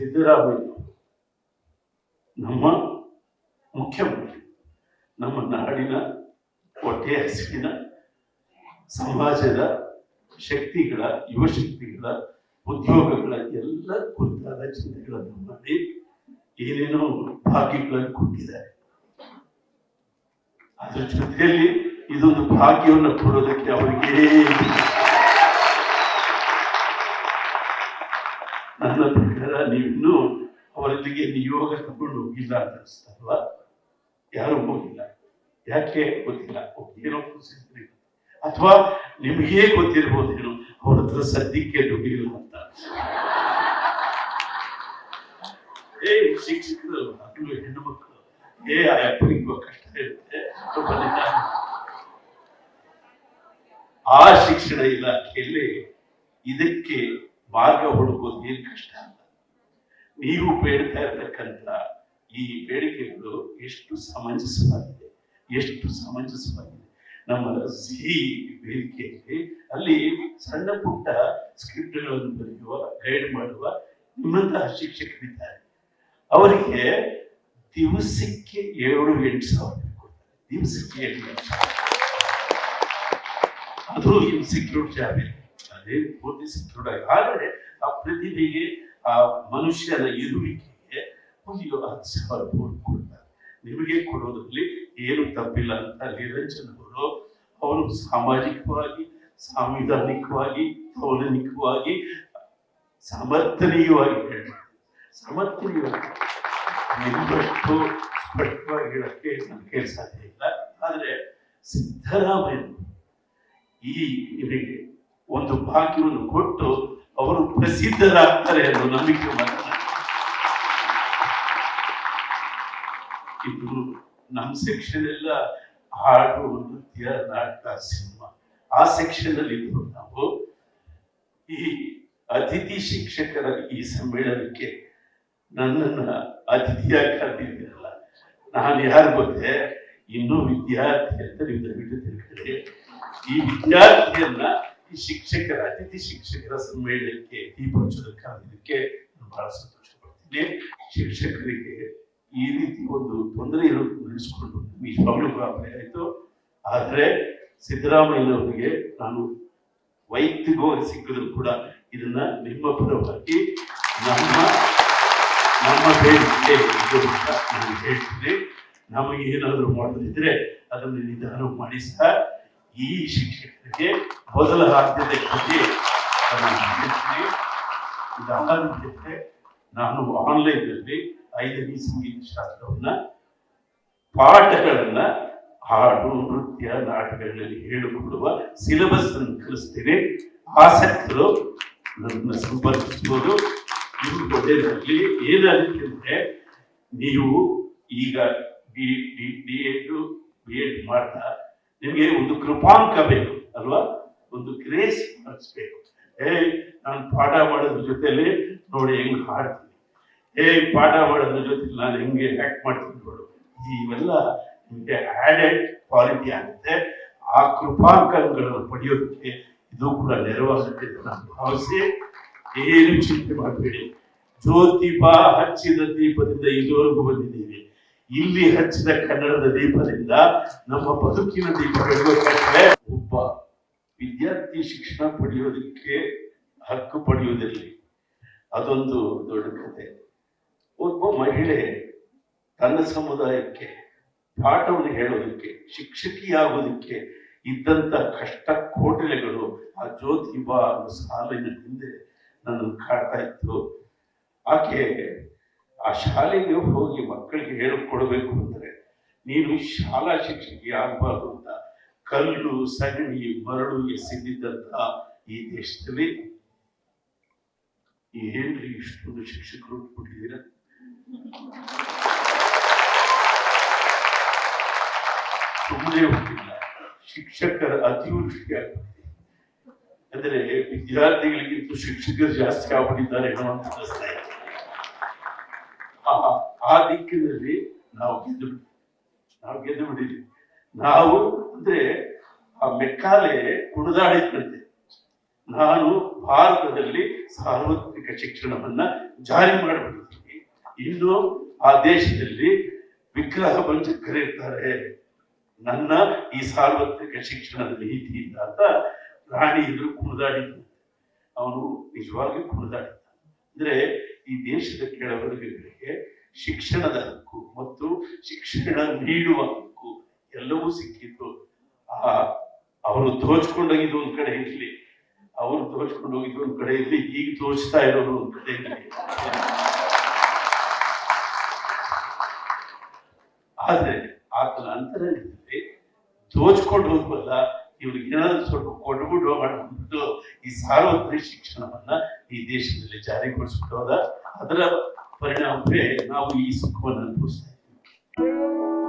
ಸಿದ್ದರಾಮಯ್ಯ ನಮ್ಮ ಮುಖ್ಯಮಂತ್ರಿ, ನಮ್ಮ ನಾಡಿನ ಹೊಟ್ಟೆ ಹಸಿವಿನ ಸಮಾಜದ ಶಕ್ತಿಗಳ ಯುವಶಕ್ತಿಗಳ ಉದ್ಯೋಗಗಳ ಎಲ್ಲ ಕುರಿತಾದ ಚಿಂತೆಗಳನ್ನು ಮಾಡಿ ಏನೇನೋ ಭಾಗ್ಯಗಳನ್ನು ಕೊಟ್ಟಿದ್ದಾರೆ. ಅದರ ಜೊತೆಯಲ್ಲಿ ಇದೊಂದು ಭಾಗ್ಯವನ್ನು ಕೊಡೋದಕ್ಕೆ ಅವರಿಗೆ ನನ್ನ ಪ್ರಕಾರ ನೀವಿನ್ನೂ ಅವರಲ್ಲಿಗೆ ನಿಯೋಗ ತಗೊಂಡು ಹೋಗಿಲ್ಲ ಅಂತ ಯಾರೂ ಹೋಗಿಲ್ಲ ಯಾಕೆ ಗೊತ್ತಿಲ್ಲ ಏನೋ ಖುಷಿ ಅಥವಾ ನಿಮಗೇ ಏನು? ಅವ್ರ ಹತ್ರ ಸದ್ಯಕ್ಕೆ ದುಡಿಯಿಲ್ಲ ಅಂತ. ಏ, ಶಿಕ್ಷಕರು, ಮಕ್ಕಳು, ಹೆಣ್ಣು ಮಕ್ಕಳು. ಏ, ಆ ಅಪ್ಪನಿಗೂ ಕಷ್ಟ ಇರುತ್ತೆ. ಆ ಶಿಕ್ಷಣ ಇಲಾಖೆಯಲ್ಲಿ ಇದಕ್ಕೆ ಮಾರ್ಗ ಹುಡುಕೋದು ಏನು ಕಷ್ಟ ಅಂತ. ನೀವು ಬೇಡ್ತಾ ಇರ್ತಕ್ಕಂಥ ಈ ಬೇಡಿಕೆಗಳು ಎಷ್ಟು ಸಮಂಜಸವಾಗಿದೆ ಎಷ್ಟು ಸಮಂಜಸವಾಗಿದೆ. ನಮ್ಮ ಸಿಹಿ ವೇದಿಕೆಯಲ್ಲಿ ಅಲ್ಲಿ ಸಣ್ಣ ಪುಟ್ಟ ಸ್ಕ್ರಿಪ್ಟ್ಗಳನ್ನು ಬರೆಯುವ, ಗೈಡ್ ಮಾಡುವ ನಿಮ್ಮಂತಹ ಶಿಕ್ಷಕರಿದ್ದಾರೆ. ಅವರಿಗೆ ದಿವಸಕ್ಕೆ ಏಳು ಎಂಟು ಸಾವಿರ ದಿವಸಕ್ಕೆ ಎಂಟು ಸಾವಿರ. ಅದು ಇನ್ಸೆಕ್ಯೂರ್ ಜಾಬ್ ಅದೇ ಪೂರ್ತಿ ಆದರೆ ಆ ಪ್ರತಿಭೆಗೆ, ಆ ಮನುಷ್ಯನ ಇರುವಿಕೆಗೆ ಒಂದು ಹತ್ತು ಕೊಡ್ತಾರೆ. ನಿಮಗೆ ಕೊಡೋದ್ರಲ್ಲಿ ಏನು ತಪ್ಪಿಲ್ಲ ಅಂತ ನಿರಂಜನ್ ಅವರು ಅವರು ಸಾಮಾಜಿಕವಾಗಿ, ಸಾಂವಿಧಾನಿಕವಾಗಿ ಪೌರಾಣಿಕವಾಗಿ ಸಮರ್ಥನೀಯವಾಗಿ ಸಮರ್ಥನೀಯವಾಗಿ ನಿಮ್ಮಷ್ಟು ಸ್ಪಷ್ಟವಾಗಿ ಹೇಳಕ್ಕೆ ನನಗೆ ಸಾಧ್ಯ ಇಲ್ಲ. ಆದರೆ ಸಿದ್ದರಾಮಯ್ಯ ಈ ನಿಮಗೆ ಒಂದು ಭಾಗ್ಯವನ್ನು ಕೊಟ್ಟು ಅವರು ಪ್ರಸಿದ್ಧರಾಗ್ತಾರೆ ಎಂದು ನಂಬಿಕೆ ಇದು ನಮ್ಮ ಸೆಕ್ಷನ್ ಎಲ್ಲ ಹಾಡು, ನೃತ್ಯ, ನಾಟಕ, ಸಿನಿಮಾ, ಆ ಸೆಕ್ಷನ್ ಅಲ್ಲಿ ನಾವು ಈ ಅತಿಥಿ ಶಿಕ್ಷಕರ ಈ ಸಮ್ಮೇಳನಕ್ಕೆ ನನ್ನನ್ನ ಅತಿಥಿಯಾಗಿ ಕರೆದಿದ್ದೀರಲ್ಲ. ನಾನು ಯಾರು ಗೊತ್ತೆ? ಇನ್ನೂ ವಿದ್ಯಾರ್ಥಿ ಅಂತ ನೀವು ಈ ವಿದ್ಯಾರ್ಥಿಯನ್ನ ಈ ಶಿಕ್ಷಕರ, ಅತಿಥಿ ಶಿಕ್ಷಕರ ಸಮ್ಮೇಳನಕ್ಕೆ ಈ ಕರೆದಿದ್ದಕ್ಕೆ ನಾನು ಬಹಳ ಸಂತೋಷ ಪಡ್ತೀನಿ ಶಿಕ್ಷಕರಿಗೆ ಈ ರೀತಿ ಒಂದು ತೊಂದರೆ ಇರೋದು ನಡೆಸಿಕೊಂಡು ನಿಜವಾಗ್ಲೂ ಗಾಬರಿ ಆಯ್ತು. ಆದರೆ ಸಿದ್ದರಾಮಯ್ಯನವರಿಗೆ ನಾನು ವೈಯಕ್ತಿಕವಾಗಿ ಸಿಕ್ಕಿದ್ರು ಕೂಡ ಇದನ್ನ ನಿಮ್ಮ ಪರವಾಗಿ ನಮ್ಮ ನಮ್ಮ ಬೇಡಿಕೆ ಹೇಳ್ತೀನಿ. ನಮಗೆ ಏನಾದರೂ ಮಾಡೋದಿದ್ರೆ ಅದನ್ನು ನಿಧಾನ ಮಾಡಿ ಈ ಶಿಕ್ಷಕರಿಗೆ ಮೊದಲ ಆದ್ಯತೆ ಕೃತಿ ಇದಾದ ಜೊತೆ ನಾನು ಆನ್ಲೈನ್ನಲ್ಲಿ ಐದನೇ ಸಂಗೀತ ಶಾಸ್ತ್ರವನ್ನ, ಪಾಠಗಳನ್ನ, ಹಾಡು, ನೃತ್ಯ, ನಾಟಕಗಳಲ್ಲಿ ಹೇಳಿಕೊಡುವ ಸಿಲೆಬಸ್ ಅನ್ನು ಕಲಿಸ್ತೀನಿ. ಆಸಕ್ತರು ನನ್ನ ಸಂಪರ್ಕಿಸಬಹುದು ನಿಮ್ಮ ಒಳ್ಳೆಯದಾಗಲಿ ಏನಾಗುತ್ತೆ ನೀವು ಈಗ D D D Ed B Ed ಮಾಡ್ತಾ ನಿಮಗೆ ಒಂದು ಕೃಪಾಂಕ ಬೇಕು, ಅಲ್ವಾ? ಒಂದು ಗ್ರೇಸ್ ಬೇಕು. ಏ ನಾನು ಪಾಠ ಮಾಡೋದ್ರ ಜೊತೆಲಿ ನೋಡಿ ಹೆಂಗ್ ಹಾಡ್ತೀನಿ. ಏ ಪಾಠ ಮಾಡೋದ್ರ ಜೊತೆ ನಾನು ಹೆಂಗೆ ಆಕ್ಟ್ ಮಾಡ್ತೀನಿ ನೋಡು. ಇವೆಲ್ಲ ನಿಮಗೆ ಆಡೆಡ್ ಕ್ವಾಲಿಟಿ ಆಗುತ್ತೆ. ಆ ಕೃಪಾಂಕಗಳನ್ನು ಪಡೆಯೋದಕ್ಕೆ ಇದು ಕೂಡ ನೆರವಾಗುತ್ತೆ ನಾನು ಭಾವಿಸಿ ಏನು ಚಿಂತೆ ಮಾಡಬೇಡಿ. ಜ್ಯೋತಿಪ ಹಚ್ಚಿದ ದೀಪದಿಂದ ಇದುವರೆಗೂ ಬಂದಿದ್ದೀವಿ. ಇಲ್ಲಿ ಹಚ್ಚಿದ ಕನ್ನಡದ ದೀಪದಿಂದ ನಮ್ಮ ಬದುಕಿನ ದೀಪ ಬೆಳಗೋಕ್ಕಾಗ್ತದೆ ಒಬ್ಬ ವಿದ್ಯಾರ್ಥಿ ಶಿಕ್ಷಣ ಪಡೆಯೋದಕ್ಕೆ ಹಕ್ಕು ಪಡೆಯುವುದಿರಲಿ. ಅದೊಂದು ದೊಡ್ಡ ಕತೆ ಒಬ್ಬ ಮಹಿಳೆ ತನ್ನ ಸಮುದಾಯಕ್ಕೆ ಪಾಠವನ್ನು ಹೇಳೋದಕ್ಕೆ, ಶಿಕ್ಷಕಿಯಾಗೋದಕ್ಕೆ ಇದ್ದಂತ ಕಷ್ಟ ಕೋಟಲೆಗಳು ಆ ಜ್ಯೋತಿ ಬಾ ಸಾಲಿನ ಹಿಂದೆ ನನ್ನನ್ನು ಕಾಡ್ತಾ ಇತ್ತು. ಆಕೆ ಆ ಶಾಲೆಗೆ ಹೋಗಿ ಮಕ್ಕಳಿಗೆ ಹೇಳಿಕೊಡ್ಬೇಕು ಅಂದರೆ ನೀನು ಶಾಲಾ ಶಿಕ್ಷಕಿ ಆಗಬಾರ್ದು ಅಂತ ಕಲ್ಲು, ಸಗಣಿ, ಮರಳು ಎಸೆದಿದ್ದಂತ ಈ ದೇಶದಲ್ಲಿ ಏನ್ರಿ ಇಷ್ಟೊಂದು ಶಿಕ್ಷಕರು ಕೊಟ್ಟಿದ್ದೀರ ಸುಮ್ಮನೆ ಹೋಗಿಲ್ಲ. ಶಿಕ್ಷಕರ ಅತಿವೃಷ್ಟಿ ಆಗ್ಬಿಟ್ಟಿದೆ. ಅಂದ್ರೆ ವಿದ್ಯಾರ್ಥಿಗಳಿಗಿಂತ ಶಿಕ್ಷಕರು ಜಾಸ್ತಿ ಆಗ್ಬಿಟ್ಟಿದ್ದಾರೆ ಅನ್ನೋ ಆ- ದಿಕ್ಕಿನಲ್ಲಿ ನಾವು ಗೆದ್ದು. ನಾವು ಗೆದ್ದು ಬಿಡಿದ್ವಿ ನಾವು ಅಂದ್ರೆ ಆ ಮೆಕ್ಕಾಲೆ ಕುಣಿದಾಡಿದ್ರಂತೆ ನಾನು ಭಾರತದಲ್ಲಿ ಸಾರ್ವತ್ರಿಕ ಶಿಕ್ಷಣವನ್ನ ಜಾರಿ ಮಾಡಿಬಿಡ್ತೀನಿ ಇನ್ನು ಆ ದೇಶದಲ್ಲಿ ವಿಗ್ರಹ ವಂಚಕರಿರ್ತಾರೆ ನನ್ನ ಈ ಸಾರ್ವತ್ರಿಕ ಶಿಕ್ಷಣದ ನೀತಿಯಿಂದ ಅಂತ ರಾಣಿ ಎದುರು ಕುಣಿದಾಡಿದ್ದ ಅವನು ನಿಜವಾಗಿಯೂ ಕುಣಿದಾಡಿದ್ದ. ಅಂದ್ರೆ ಈ ದೇಶದ ಕೆಳವರ್ಗಗಳಿಗೆ ಶಿಕ್ಷಣದ ಹಕ್ಕು ಮತ್ತು ಶಿಕ್ಷಣ ನೀಡುವ ಹಕ್ಕು ಎಲ್ಲವೂ ಸಿಕ್ಕಿತ್ತು. ಆ, ಅವರು ದೋಚ್ಕೊಂಡೋಗಿದ್ದು ಒಂದ್ ಕಡೆ ಇರ್ಲಿ. ಅವರು ದೋಚ್ಕೊಂಡು ಹೋಗಿದ್ದು ಒಂದ್ ಕಡೆ ಇರ್ಲಿ. ಈಗ ದೋಚ್ತಾ ಇರೋರು ಒಂದ್ ಕಡೆ ಇರ್ಲಿ. ಆದ್ರೆ ಆತನ ಅಂತರಂಗದಲ್ಲಿ ದೋಚ್ಕೊಂಡು ಹೋದ್ವಲ್ಲ ಇವ್ರಿಗೆ ಏನಾದ್ರು ಸ್ವಲ್ಪ ಕೊಟ್ಬಿಟ್ಟು ಮಾಡ್ಬಿಟ್ಟು ಈ ಸಾರ್ವತ್ರಿಕ ಶಿಕ್ಷಣವನ್ನ ಈ ದೇಶದಲ್ಲಿ ಜಾರಿಗೊಳಿಸ್ಬಿಟ್ಟು ಅದರ ಪರಿಣಾಮವೇ ನಾವು ಈ ಸುಖವನ್ನು ಅನುಭವಿಸ್ತಾ ಇದ್ದೀವಿ.